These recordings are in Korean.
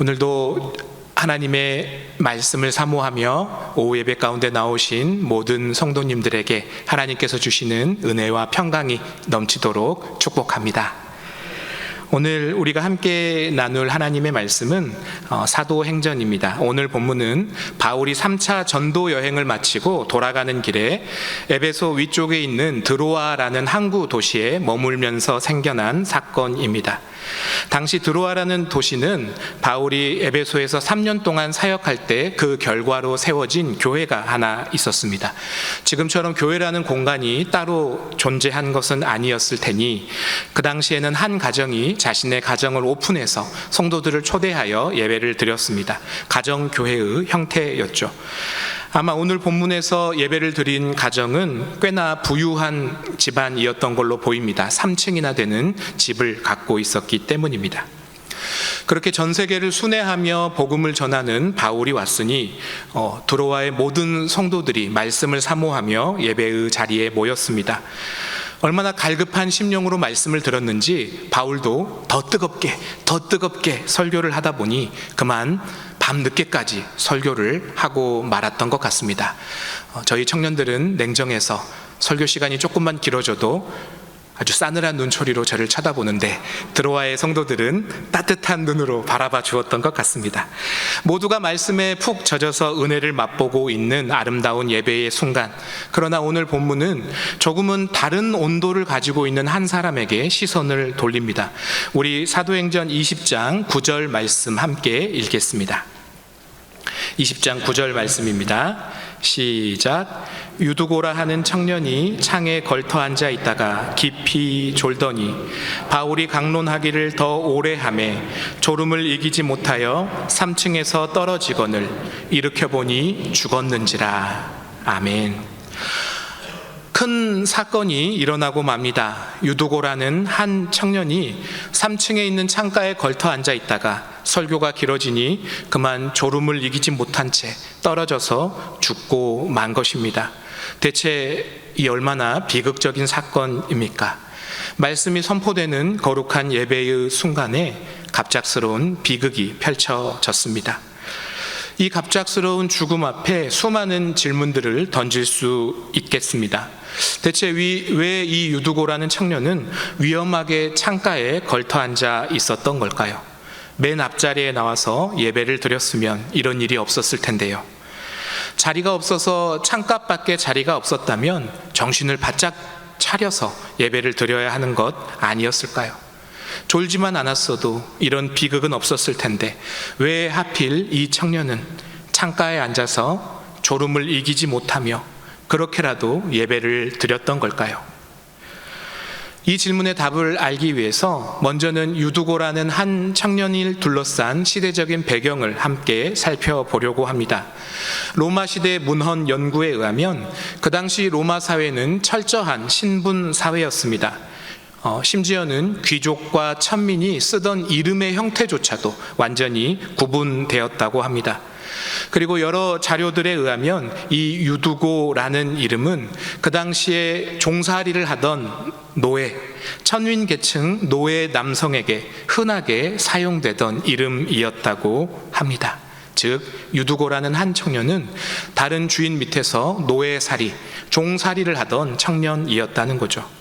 오늘도 하나님의 말씀을 사모하며 오후 예배 가운데 나오신 모든 성도님들에게 하나님께서 주시는 은혜와 평강이 넘치도록 축복합니다. 오늘 우리가 함께 나눌 하나님의 말씀은 어, 사도행전입니다. 오늘 본문은 바울이 3차 전도 여행을 마치고 돌아가는 길에 에베소 위쪽에 있는 드로아라는 항구 도시에 머물면서 생겨난 사건입니다. 당시 드로아라는 도시는 바울이 에베소에서 3년 동안 사역할 때 그 결과로 세워진 교회가 하나 있었습니다. 지금처럼 교회라는 공간이 따로 존재한 것은 아니었을 테니 그 당시에는 한 가정이 자신의 가정을 오픈해서 성도들을 초대하여 예배를 드렸습니다. 가정 교회의 형태였죠. 아마 오늘 본문에서 예배를 드린 가정은 꽤나 부유한 집안이었던 걸로 보입니다. 3층이나 되는 집을 갖고 있었기 때문입니다. 그렇게 전 세계를 순회하며 복음을 전하는 바울이 왔으니 어, 드로와의 모든 성도들이 말씀을 사모하며 예배의 자리에 모였습니다. 얼마나 갈급한 심령으로 말씀을 들었는지 바울도 더 뜨겁게 더 뜨겁게 설교를 하다 보니 그만 밤 늦게까지 설교를 하고 말았던 것 같습니다. 어, 저희 청년들은 냉정해서 설교 시간이 조금만 길어져도 아주 싸늘한 눈초리로 저를 쳐다보는데 드로아의 성도들은 따뜻한 눈으로 바라봐 주었던 것 같습니다. 모두가 말씀에 푹 젖어서 은혜를 맛보고 있는 아름다운 예배의 순간. 그러나 오늘 본문은 조금은 다른 온도를 가지고 있는 한 사람에게 시선을 돌립니다. 우리 사도행전 20장 9절 말씀 함께 읽겠습니다. 20장 9절 말씀입니다. 시작. 유두고라 하는 청년이 창에 걸터 앉아 있다가 깊이 졸더니 바울이 강론하기를 더 오래 함에 졸음을 이기지 못하여 3층에서 떨어지거늘 일으켜 보니 죽었는지라. 아멘. 큰 사건이 일어나고 맙니다. 유두고라는 한 청년이 3층에 있는 창가에 걸터 앉아 있다가 설교가 길어지니 그만 졸음을 이기지 못한 채 떨어져서 죽고 만 것입니다. 대체 이 얼마나 비극적인 사건입니까? 말씀이 선포되는 거룩한 예배의 순간에 갑작스러운 비극이 펼쳐졌습니다. 이 갑작스러운 죽음 앞에 수많은 질문들을 던질 수 있겠습니다. 대체 왜 이 유두고라는 청년은 위험하게 창가에 걸터 앉아 있었던 걸까요? 맨 앞자리에 나와서 예배를 드렸으면 이런 일이 없었을 텐데요. 자리가 없어서 창가밖에 자리가 없었다면 정신을 바짝 차려서 예배를 드려야 하는 것 아니었을까요? 졸지만 않았어도 이런 비극은 없었을 텐데 왜 하필 이 청년은 창가에 앉아서 졸음을 이기지 못하며 그렇게라도 예배를 드렸던 걸까요? 이 질문의 답을 알기 위해서 먼저는 유두고라는 한 청년을 둘러싼 시대적인 배경을 함께 살펴보려고 합니다. 로마 시대 문헌 연구에 의하면 그 당시 로마 사회는 철저한 신분 사회였습니다. 어, 심지어는 귀족과 천민이 쓰던 이름의 형태조차도 완전히 구분되었다고 합니다. 그리고 여러 자료들에 의하면 이 유두고라는 이름은 그 당시에 종살이를 하던 노예, 천윈 계층 노예 남성에게 흔하게 사용되던 이름이었다고 합니다. 즉 유두고라는 한 청년은 다른 주인 밑에서 노예살이, 종살이를 하던 청년이었다는 거죠.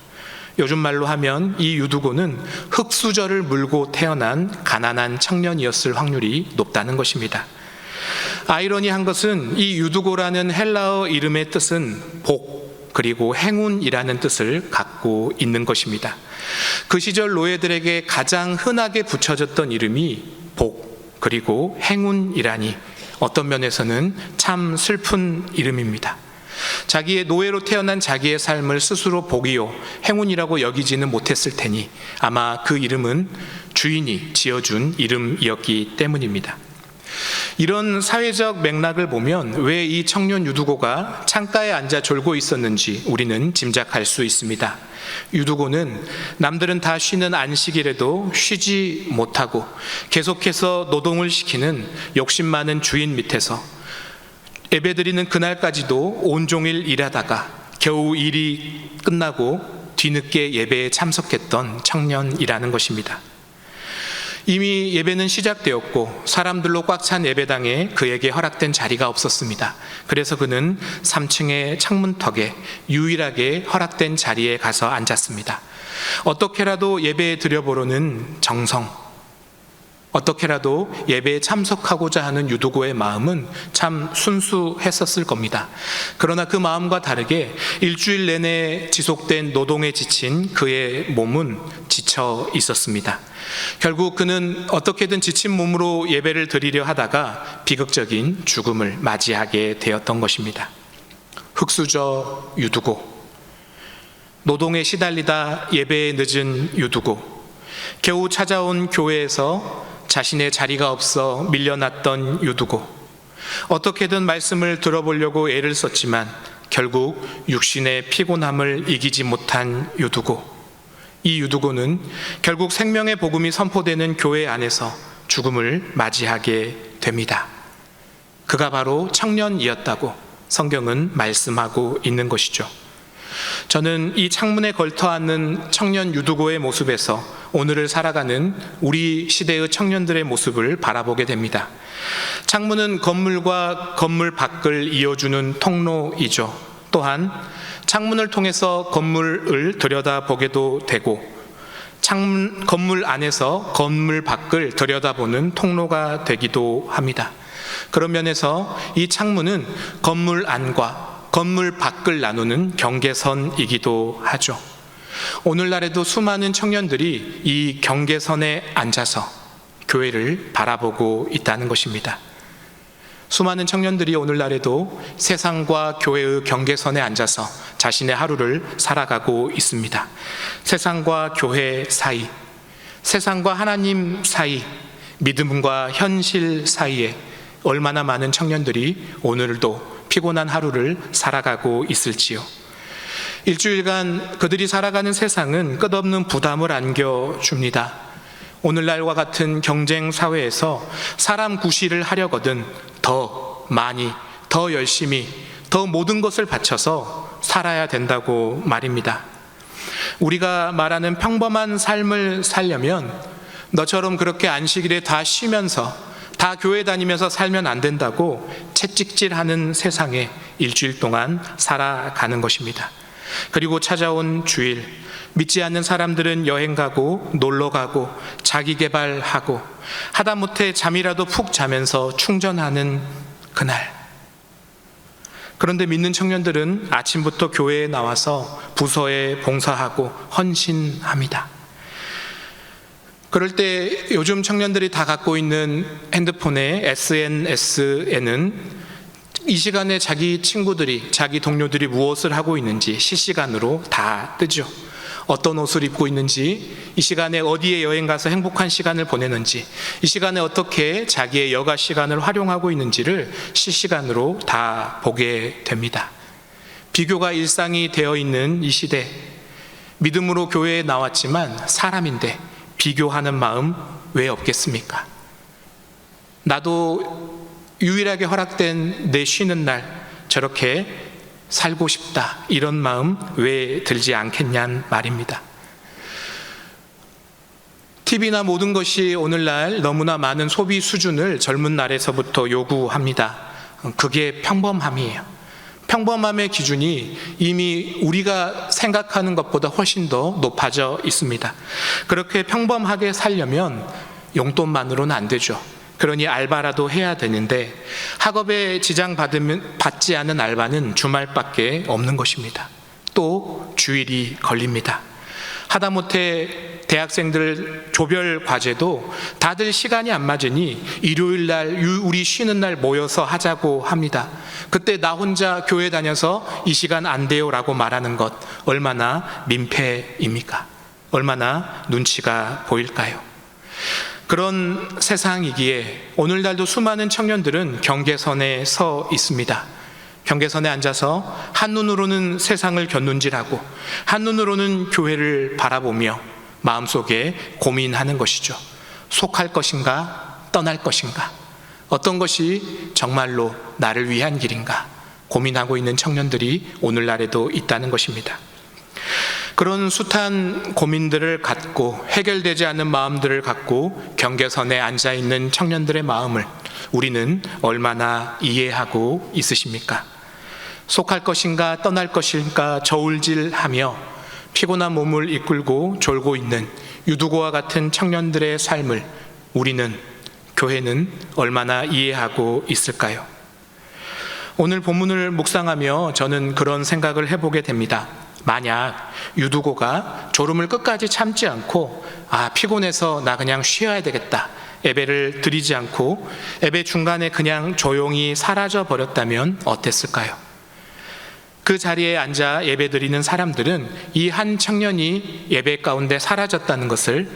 요즘 말로 하면 이 유두고는 흙수저를 물고 태어난 가난한 청년이었을 확률이 높다는 것입니다. 아이러니한 것은 이 유두고라는 헬라어 이름의 뜻은 복 그리고 행운이라는 뜻을 갖고 있는 것입니다. 그 시절 노예들에게 가장 흔하게 붙여졌던 이름이 복 그리고 행운이라니 어떤 면에서는 참 슬픈 이름입니다. 자기의 노예로 태어난 자기의 삶을 스스로 복이요 행운이라고 여기지는 못했을 테니 아마 그 이름은 주인이 지어준 이름이었기 때문입니다. 이런 사회적 맥락을 보면 왜 이 청년 유두고가 창가에 앉아 졸고 있었는지 우리는 짐작할 수 있습니다. 유두고는 남들은 다 쉬는 안식일에도 쉬지 못하고 계속해서 노동을 시키는 욕심 많은 주인 밑에서 예배드리는 그날까지도 온종일 일하다가 겨우 일이 끝나고 뒤늦게 예배에 참석했던 청년이라는 것입니다. 이미 예배는 시작되었고 사람들로 꽉 찬 예배당에 그에게 허락된 자리가 없었습니다. 그래서 그는 3층의 창문턱에 유일하게 허락된 자리에 가서 앉았습니다. 어떻게라도 예배에 드려보려는 정성, 어떻게라도 예배에 참석하고자 하는 유도고의 마음은 참 순수했었을 겁니다. 그러나 그 마음과 다르게 일주일 내내 지속된 노동에 지친 그의 몸은 지쳐 있었습니다. 결국 그는 어떻게든 지친 몸으로 예배를 드리려 하다가 비극적인 죽음을 맞이하게 되었던 것입니다. 흑수저 유두고, 노동에 시달리다 예배에 늦은 유두고, 겨우 찾아온 교회에서 자신의 자리가 없어 밀려났던 유두고 어떻게든 말씀을 들어보려고 애를 썼지만 결국 육신의 피곤함을 이기지 못한 유두고 이 유두고는 결국 생명의 복음이 선포되는 교회 안에서 죽음을 맞이하게 됩니다. 그가 바로 청년이었다고 성경은 말씀하고 있는 것이죠. 저는 이 창문에 걸터 앉는 청년 유두고의 모습에서 오늘을 살아가는 우리 시대의 청년들의 모습을 바라보게 됩니다. 창문은 건물과 건물 밖을 이어주는 통로이죠. 또한 창문을 통해서 건물을 들여다보게도 되고 창문, 건물 안에서 건물 밖을 들여다보는 통로가 되기도 합니다. 그런 면에서 이 창문은 건물 안과 건물 밖을 나누는 경계선이기도 하죠. 오늘날에도 수많은 청년들이 이 경계선에 앉아서 교회를 바라보고 있다는 것입니다. 수많은 청년들이 오늘날에도 세상과 교회의 경계선에 앉아서 자신의 하루를 살아가고 있습니다. 세상과 교회 사이, 세상과 하나님 사이, 믿음과 현실 사이에 얼마나 많은 청년들이 오늘도 피곤한 하루를 살아가고 있을지요. 일주일간 그들이 살아가는 세상은 끝없는 부담을 안겨줍니다. 오늘날과 같은 경쟁 사회에서 사람 구실을 하려거든 더 많이, 더 열심히, 더 모든 것을 바쳐서 살아야 된다고 말입니다. 우리가 말하는 평범한 삶을 살려면 너처럼 그렇게 안식일에 다 쉬면서 다 교회 다니면서 살면 안 된다고 채찍질하는 세상에 일주일 동안 살아가는 것입니다. 그리고 찾아온 주일, 믿지 않는 사람들은 여행 가고 놀러 가고 자기 개발하고 하다못해 잠이라도 푹 자면서 충전하는 그날. 그런데 믿는 청년들은 아침부터 교회에 나와서 부서에 봉사하고 헌신합니다. 그럴 때 요즘 청년들이 다 갖고 있는 핸드폰의 SNS에는 이 시간에 자기 친구들이, 자기 동료들이 무엇을 하고 있는지 실시간으로 다 뜨죠. 어떤 옷을 입고 있는지, 이 시간에 어디에 여행 가서 행복한 시간을 보내는지, 이 시간에 어떻게 자기의 여가 시간을 활용하고 있는지를 실시간으로 다 보게 됩니다. 비교가 일상이 되어 있는 이 시대, 믿음으로 교회에 나왔지만 사람인데 비교하는 마음 왜 없겠습니까? 나도 유일하게 허락된 내 쉬는 날 저렇게 살고 싶다 이런 마음 왜 들지 않겠냔 말입니다. TV나 모든 것이 오늘날 너무나 많은 소비 수준을 젊은 날에서부터 요구합니다. 그게 평범함이에요. 평범함의 기준이 이미 우리가 생각하는 것보다 훨씬 더 높아져 있습니다. 그렇게 평범하게 살려면 용돈만으로는 안 되죠. 그러니 알바라도 해야 되는데 학업에 지장 받으면 받지 않은 알바는 주말밖에 없는 것입니다. 또 주일이 걸립니다. 하다못해 대학생들 조별 과제도 다들 시간이 안 맞으니 일요일 날 우리 쉬는 날 모여서 하자고 합니다. 그때 나 혼자 교회 다녀서 이 시간 안 돼요라고 말하는 것 얼마나 민폐입니까? 얼마나 눈치가 보일까요? 그런 세상이기에 오늘날도 수많은 청년들은 경계선에 서 있습니다. 경계선에 앉아서 한눈으로는 세상을 견눈질하고 한눈으로는 교회를 바라보며 마음속에 고민하는 것이죠. 속할 것인가 떠날 것인가 어떤 것이 정말로 나를 위한 길인가 고민하고 있는 청년들이 오늘날에도 있다는 것입니다. 그런 숱한 고민들을 갖고 해결되지 않는 마음들을 갖고 경계선에 앉아 있는 청년들의 마음을 우리는 얼마나 이해하고 있으십니까? 속할 것인가 떠날 것인가 저울질하며 피곤한 몸을 이끌고 졸고 있는 유두고와 같은 청년들의 삶을 우리는 교회는 얼마나 이해하고 있을까요? 오늘 본문을 묵상하며 저는 그런 생각을 해보게 됩니다. 만약 유두고가 졸음을 끝까지 참지 않고 아 피곤해서 나 그냥 쉬어야 되겠다 예배를 드리지 않고 예배 중간에 그냥 조용히 사라져 버렸다면 어땠을까요? 그 자리에 앉아 예배 드리는 사람들은 이 한 청년이 예배 가운데 사라졌다는 것을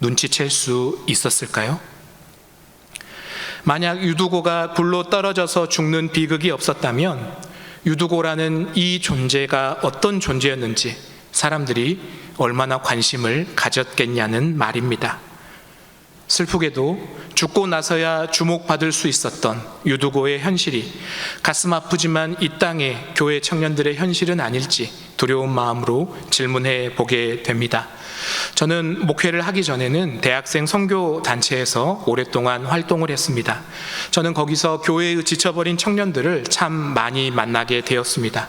눈치챌 수 있었을까요? 만약 유두고가 불로 떨어져서 죽는 비극이 없었다면 유두고라는 이 존재가 어떤 존재였는지 사람들이 얼마나 관심을 가졌겠냐는 말입니다. 슬프게도 죽고 나서야 주목받을 수 있었던 유두고의 현실이 가슴 아프지만 이 땅의 교회 청년들의 현실은 아닐지 두려운 마음으로 질문해 보게 됩니다. 저는 목회를 하기 전에는 대학생 선교 단체에서 오랫동안 활동을 했습니다. 저는 거기서 교회의 지쳐버린 청년들을 참 많이 만나게 되었습니다.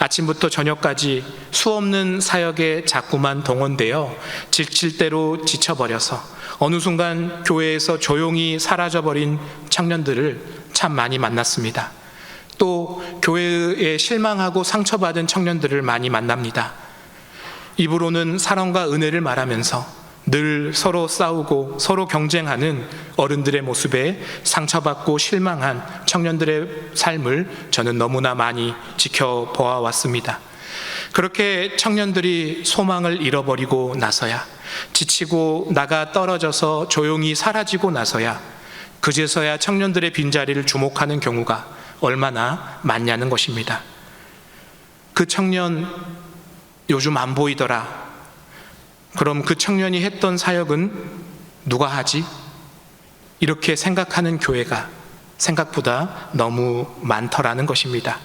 아침부터 저녁까지 수없는 사역에 자꾸만 동원되어 지칠 대로 지쳐버려서 어느 순간 교회에서 조용히 사라져버린 청년들을 참 많이 만났습니다. 또 교회에 실망하고 상처받은 청년들을 많이 만납니다. 입으로는 사랑과 은혜를 말하면서 늘 서로 싸우고 서로 경쟁하는 어른들의 모습에 상처받고 실망한 청년들의 삶을 저는 너무나 많이 지켜보아 왔습니다. 그렇게 청년들이 소망을 잃어버리고 나서야 지치고 나가 떨어져서 조용히 사라지고 나서야 그제서야 청년들의 빈자리를 주목하는 경우가 얼마나 많냐는 것입니다. 그 청년 요즘 안 보이더라. 그럼 그 청년이 했던 사역은 누가 하지? 이렇게 생각하는 교회가 생각보다 너무 많더라는 것입니다.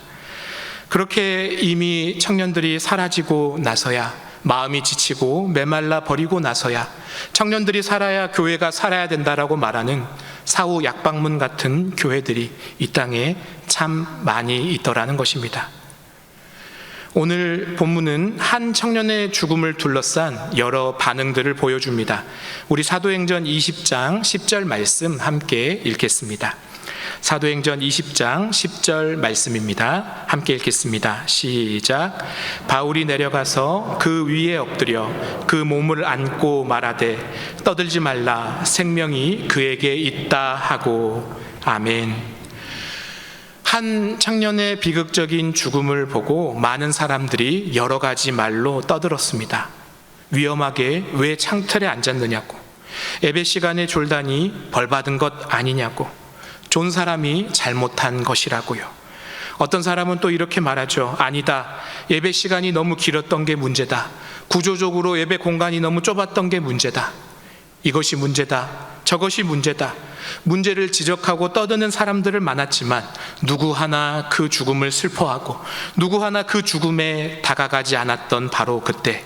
그렇게 이미 청년들이 사라지고 나서야 마음이 지치고 메말라 버리고 나서야 청년들이 살아야 교회가 살아야 된다라고 말하는 사후 약방문 같은 교회들이 이 땅에 참 많이 있더라는 것입니다. 오늘 본문은 한 청년의 죽음을 둘러싼 여러 반응들을 보여줍니다. 우리 사도행전 20장 10절 말씀 함께 읽겠습니다. 사도행전 20장 10절 말씀입니다. 함께 읽겠습니다. 시작. 바울이 내려가서 그 위에 엎드려 그 몸을 안고 말하되 떠들지 말라 생명이 그에게 있다 하고 아멘. 한 청년의 비극적인 죽음을 보고 많은 사람들이 여러 가지 말로 떠들었습니다. 위험하게 왜 창틀에 앉았느냐고, 예배 시간에 졸다니 벌 받은 것 아니냐고, 존 사람이 잘못한 것이라고요. 어떤 사람은 또 이렇게 말하죠. 아니다. 예배 시간이 너무 길었던 게 문제다. 구조적으로 예배 공간이 너무 좁았던 게 문제다. 이것이 문제다. 저것이 문제다. 문제를 지적하고 떠드는 사람들을 많았지만 누구 하나 그 죽음을 슬퍼하고 누구 하나 그 죽음에 다가가지 않았던 바로 그때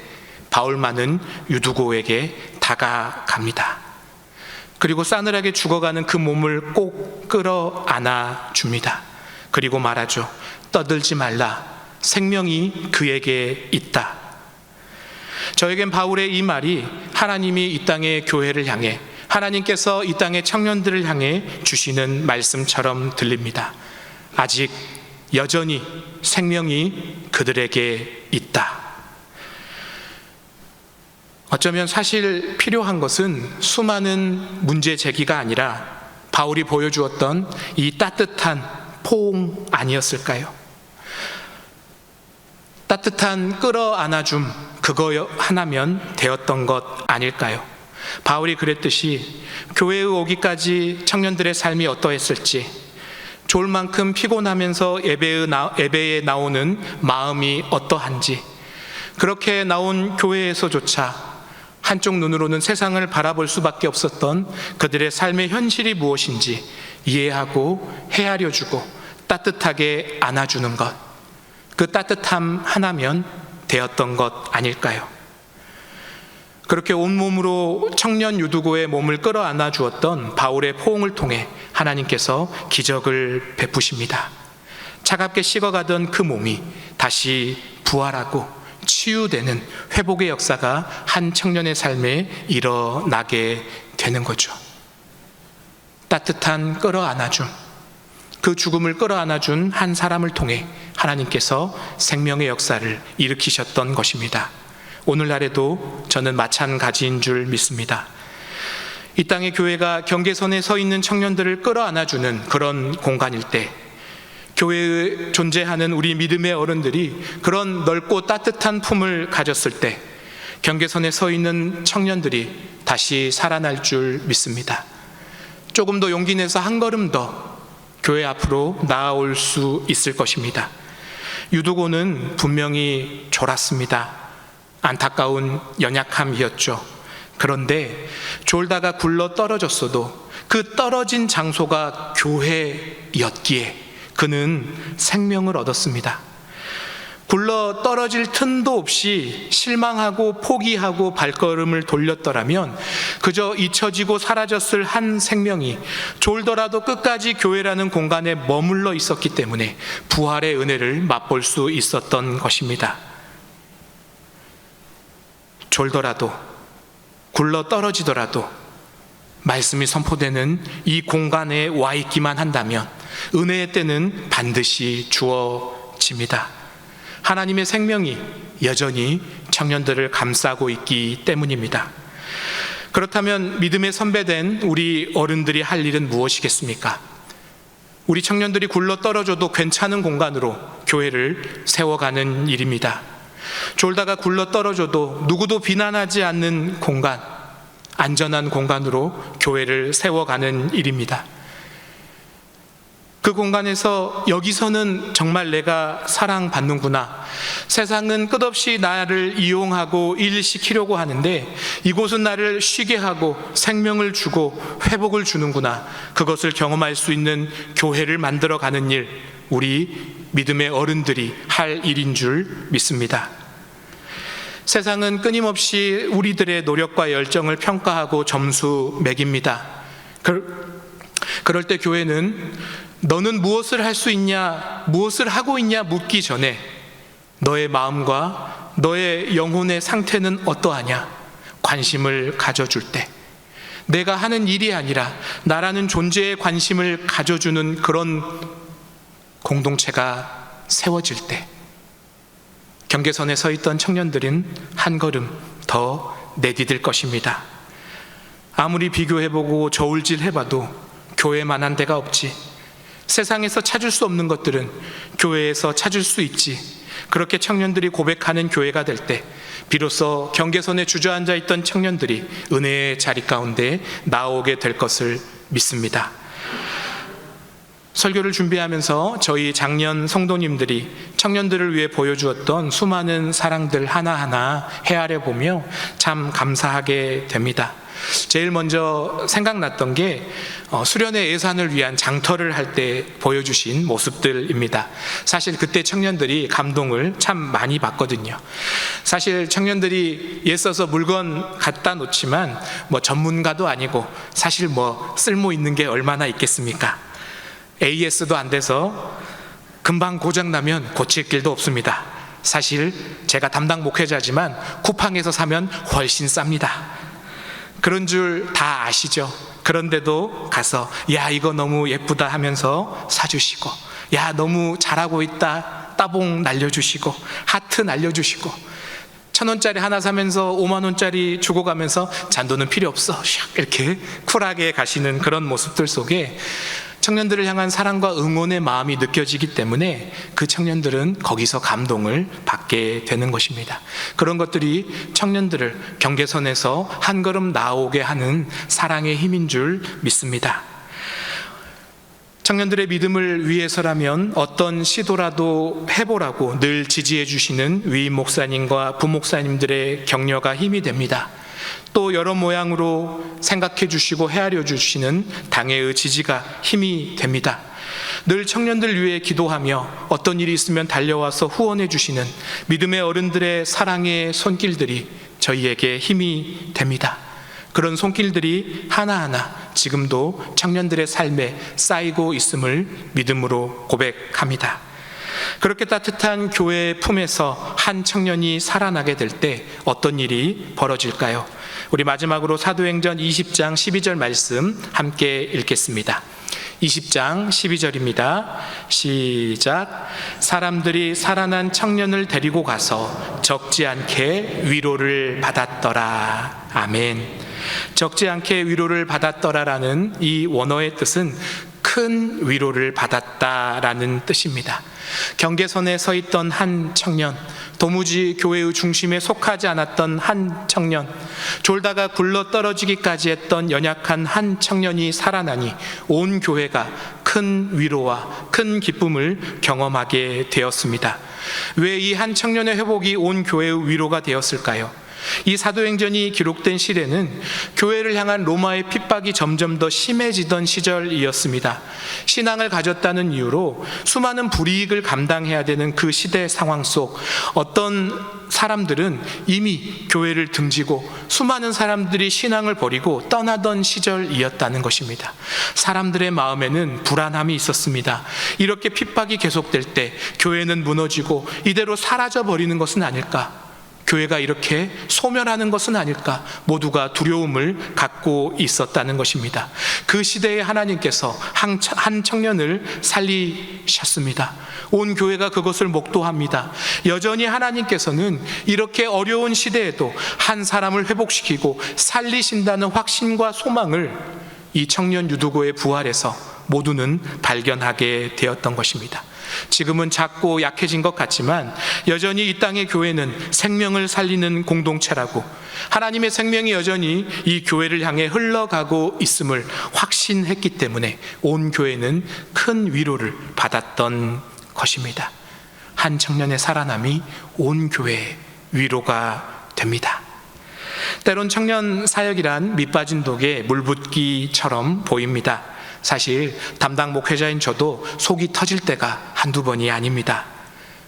바울만은 유두고에게 다가갑니다. 그리고 싸늘하게 죽어가는 그 몸을 꼭 끌어 안아 줍니다. 그리고 말하죠. 떠들지 말라. 생명이 그에게 있다. 저에겐 바울의 이 말이 하나님이 이 땅의 교회를 향해 하나님께서 이 땅의 청년들을 향해 주시는 말씀처럼 들립니다. 아직 여전히 생명이 그들에게 있다. 어쩌면 사실 필요한 것은 수많은 문제 제기가 아니라 바울이 보여주었던 이 따뜻한 포옹 아니었을까요? 따뜻한 끌어 안아줌 그거 하나면 되었던 것 아닐까요? 바울이 그랬듯이 교회에 오기까지 청년들의 삶이 어떠했을지 좋을 만큼 피곤하면서 예배에, 나, 예배에 나오는 마음이 어떠한지 그렇게 나온 교회에서조차 한쪽 눈으로는 세상을 바라볼 수밖에 없었던 그들의 삶의 현실이 무엇인지 이해하고 헤아려 주고 따뜻하게 안아주는 것. 그 따뜻함 하나면 되었던 것 아닐까요? 그렇게 온몸으로 청년 유두고의 몸을 끌어안아 주었던 바울의 포옹을 통해 하나님께서 기적을 베푸십니다. 차갑게 식어가던 그 몸이 다시 부활하고 치유되는 회복의 역사가 한 청년의 삶에 일어나게 되는 거죠. 따뜻한 끌어안아준 그 죽음을 끌어안아준 한 사람을 통해 하나님께서 생명의 역사를 일으키셨던 것입니다. 오늘날에도 저는 마찬가지인 줄 믿습니다. 이 땅의 교회가 경계선에 서 있는 청년들을 끌어안아주는 그런 공간일 때 교회에 존재하는 우리 믿음의 어른들이 그런 넓고 따뜻한 품을 가졌을 때 경계선에 서 있는 청년들이 다시 살아날 줄 믿습니다. 조금 더 용기 내서 한 걸음 더 교회 앞으로 나아올 수 있을 것입니다. 유두고는 분명히 졸았습니다. 안타까운 연약함이었죠. 그런데 졸다가 굴러 떨어졌어도 그 떨어진 장소가 교회였기에 그는 생명을 얻었습니다. 굴러 떨어질 틈도 없이 실망하고 포기하고 발걸음을 돌렸더라면 그저 잊혀지고 사라졌을 한 생명이 졸더라도 끝까지 교회라는 공간에 머물러 있었기 때문에 부활의 은혜를 맛볼 수 있었던 것입니다. 졸더라도 굴러 떨어지더라도 말씀이 선포되는 이 공간에 와 있기만 한다면 은혜의 때는 반드시 주어집니다. 하나님의 생명이 여전히 청년들을 감싸고 있기 때문입니다. 그렇다면 믿음의 선배된 우리 어른들이 할 일은 무엇이겠습니까? 우리 청년들이 굴러 떨어져도 괜찮은 공간으로 교회를 세워가는 일입니다. 졸다가 굴러 떨어져도 누구도 비난하지 않는 공간, 안전한 공간으로 교회를 세워가는 일입니다. 그 공간에서 여기서는 정말 내가 사랑받는구나. 세상은 끝없이 나를 이용하고 일시키려고 하는데 이곳은 나를 쉬게 하고 생명을 주고 회복을 주는구나. 그것을 경험할 수 있는 교회를 만들어 가는 일, 우리 믿음의 어른들이 할 일인 줄 믿습니다. 세상은 끊임없이 우리들의 노력과 열정을 평가하고 점수 매깁니다. 그럴 때 교회는 너는 무엇을 할 수 있냐, 무엇을 하고 있냐 묻기 전에 너의 마음과 너의 영혼의 상태는 어떠하냐 관심을 가져줄 때 내가 하는 일이 아니라 나라는 존재에 관심을 가져주는 그런 공동체가 세워질 때 경계선에 서 있던 청년들은 한 걸음 더 내디딜 것입니다. 아무리 비교해보고 저울질 해봐도 교회만한 데가 없지. 세상에서 찾을 수 없는 것들은 교회에서 찾을 수 있지. 그렇게 청년들이 고백하는 교회가 될 때, 비로소 경계선에 주저앉아 있던 청년들이 은혜의 자리 가운데 나오게 될 것을 믿습니다. 설교를 준비하면서 저희 작년 성도님들이 청년들을 위해 보여주었던 수많은 사랑들 하나하나 헤아려 보며 참 감사하게 됩니다. 제일 먼저 생각났던 게 어, 수련회 예산을 위한 장터를 할 때 보여주신 모습들입니다. 사실 그때 청년들이 감동을 참 많이 받거든요. 사실 청년들이 예써서 물건 갖다 놓지만 뭐 전문가도 아니고 사실 뭐 쓸모 있는 게 얼마나 있겠습니까? AS도 안 돼서 금방 고장나면 고칠 길도 없습니다. 사실 제가 담당 목회자지만 쿠팡에서 사면 훨씬 쌉니다. 그런 줄 다 아시죠? 그런데도 가서 야 이거 너무 예쁘다 하면서 사주시고 야 너무 잘하고 있다 따봉 날려주시고 하트 날려주시고 천 원짜리 하나 사면서 오만 원짜리 주고 가면서 잔돈은 필요 없어 샥 이렇게 쿨하게 가시는 그런 모습들 속에 청년들을 향한 사랑과 응원의 마음이 느껴지기 때문에 그 청년들은 거기서 감동을 받게 되는 것입니다. 그런 것들이 청년들을 경계선에서 한 걸음 나오게 하는 사랑의 힘인 줄 믿습니다. 청년들의 믿음을 위해서라면 어떤 시도라도 해보라고 늘 지지해 주시는 위임 목사님과 부목사님들의 격려가 힘이 됩니다. 또 여러 모양으로 생각해 주시고 헤아려 주시는 당회의 지지가 힘이 됩니다. 늘 청년들 위해 기도하며 어떤 일이 있으면 달려와서 후원해 주시는 믿음의 어른들의 사랑의 손길들이 저희에게 힘이 됩니다. 그런 손길들이 하나하나 지금도 청년들의 삶에 쌓이고 있음을 믿음으로 고백합니다. 그렇게 따뜻한 교회의 품에서 한 청년이 살아나게 될 때 어떤 일이 벌어질까요? 우리 마지막으로 사도행전 20장 12절 말씀 함께 읽겠습니다. 20장 12절입니다. 시작. 사람들이 살아난 청년을 데리고 가서 적지 않게 위로를 받았더라. 아멘. 적지 않게 위로를 받았더라라는 이 원어의 뜻은 큰 위로를 받았다라는 뜻입니다. 경계선에 서 있던 한 청년, 도무지 교회의 중심에 속하지 않았던 한 청년, 졸다가 굴러 떨어지기까지 했던 연약한 한 청년이 살아나니 온 교회가 큰 위로와 큰 기쁨을 경험하게 되었습니다. 왜 이 한 청년의 회복이 온 교회의 위로가 되었을까요? 이 사도행전이 기록된 시대는 교회를 향한 로마의 핍박이 점점 더 심해지던 시절이었습니다. 신앙을 가졌다는 이유로 수많은 불이익을 감당해야 되는 그 시대 상황 속 어떤 사람들은 이미 교회를 등지고 수많은 사람들이 신앙을 버리고 떠나던 시절이었다는 것입니다. 사람들의 마음에는 불안함이 있었습니다. 이렇게 핍박이 계속될 때 교회는 무너지고 이대로 사라져 버리는 것은 아닐까? 교회가 이렇게 소멸하는 것은 아닐까 모두가 두려움을 갖고 있었다는 것입니다. 그 시대에 하나님께서 한, 한 청년을 살리셨습니다. 온 교회가 그것을 목도합니다. 여전히 하나님께서는 이렇게 어려운 시대에도 한 사람을 회복시키고 살리신다는 확신과 소망을 이 청년 유두고의 부활에서 모두는 발견하게 되었던 것입니다. 지금은 작고 약해진 것 같지만 여전히 이 땅의 교회는 생명을 살리는 공동체라고 하나님의 생명이 여전히 이 교회를 향해 흘러가고 있음을 확신했기 때문에 온 교회는 큰 위로를 받았던 것입니다. 한 청년의 살아남이 온 교회의 위로가 됩니다. 때론 청년 사역이란 밑빠진 독에 물 붓기처럼 보입니다. 사실 담당 목회자인 저도 속이 터질 때가 한두 번이 아닙니다.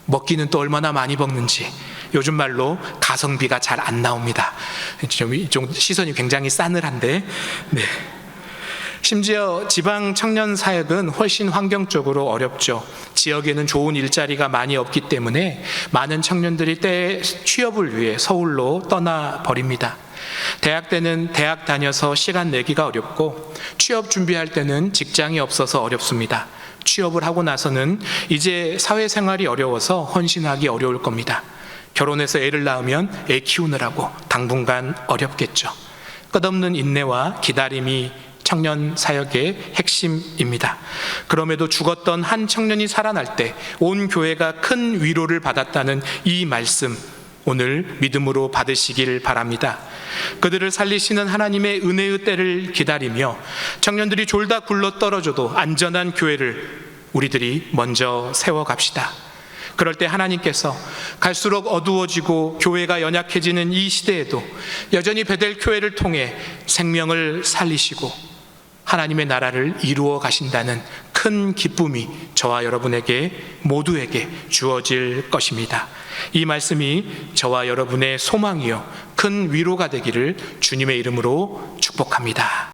먹기는 또 얼마나 많이 먹는지 요즘 말로 가성비가 잘 안 나옵니다. 좀, 좀 시선이 굉장히 싸늘한데, 네. 심지어 지방 청년 사역은 훨씬 환경적으로 어렵죠. 지역에는 좋은 일자리가 많이 없기 때문에 많은 청년들이 때 취업을 위해 서울로 떠나 버립니다. 대학 때는 대학 다녀서 시간 내기가 어렵고 취업 준비할 때는 직장이 없어서 어렵습니다. 취업을 하고 나서는 이제 사회생활이 어려워서 헌신하기 어려울 겁니다. 결혼해서 애를 낳으면 애 키우느라고 당분간 어렵겠죠. 끝없는 인내와 기다림이 청년 사역의 핵심입니다. 그럼에도 죽었던 한 청년이 살아날 때 온 교회가 큰 위로를 받았다는 이 말씀 오늘 믿음으로 받으시길 바랍니다. 그들을 살리시는 하나님의 은혜의 때를 기다리며 청년들이 졸다 굴러 떨어져도 안전한 교회를 우리들이 먼저 세워갑시다. 그럴 때 하나님께서 갈수록 어두워지고 교회가 연약해지는 이 시대에도 여전히 베델 교회를 통해 생명을 살리시고 하나님의 나라를 이루어 가신다는 큰 기쁨이 저와 여러분에게 모두에게 주어질 것입니다. 이 말씀이 저와 여러분의 소망이요 큰 위로가 되기를 주님의 이름으로 축복합니다.